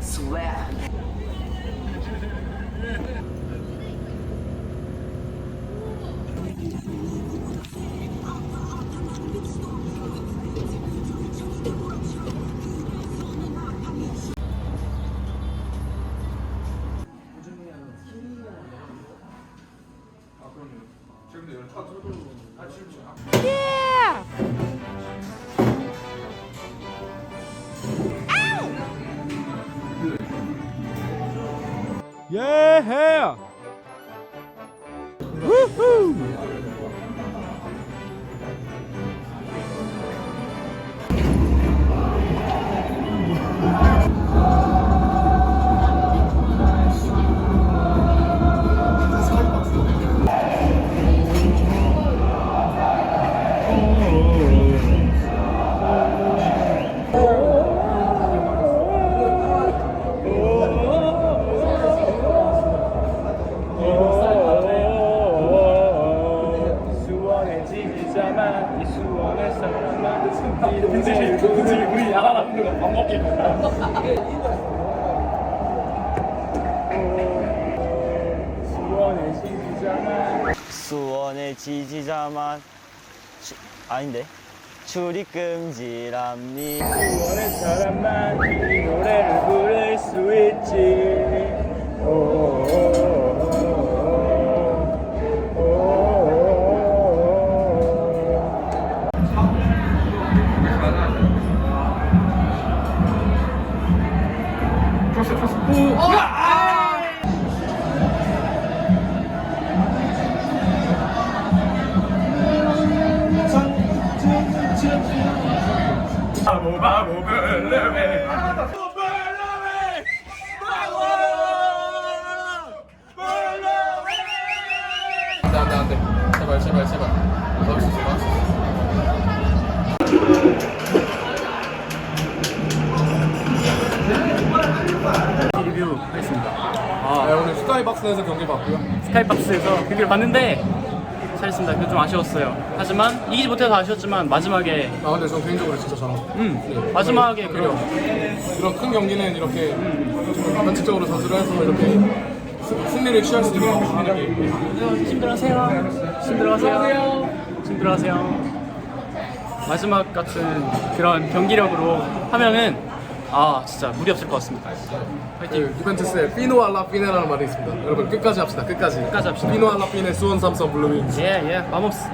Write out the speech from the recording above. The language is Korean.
swear. Yeah! Woohoo! 수 원의 지기자만 이 수원의 사람만 이름대 우리 우리 알아맞는 거밥 먹기. 수원의 지기자만. 수원의 지지자만. 주, 아닌데. 출입금지랍니 수원의 사람만 이 노래 바보 바보 블루베 안돼 안돼 안돼. 제발 제발 제발. 막을 수 있어 리뷰 하겠습니다. 네, 오늘 스카이박스에서 경기 봤고요. 스카이박스에서 경기를 봤는데 잘했습니다. 그게 좀 아쉬웠어요. 하지만 이기지 못해서 아쉬웠지만 마지막에 아 근데 전 개인적으로 진짜 잘하고 음 마지막에 그래요. 이런 큰 경기는 이렇게 좀 변칙적으로 자수를 해서 이렇게 승- 승리를 취할 수 있는 경기. 힘들어하세요. 힘들어하세요. 힘들어하세요. 마지막 같은 그런 경기력으로 하면은 아 진짜 무리 없을 것 같습니다. 파이팅. 그 유벤투스의 피노 알라 피네라는 말이 있습니다. 여러분 끝까지 합시다 끝까지. 끝까지 합시다. 피노 알라 피네 수원 삼성 블루윙스. 예예 마모스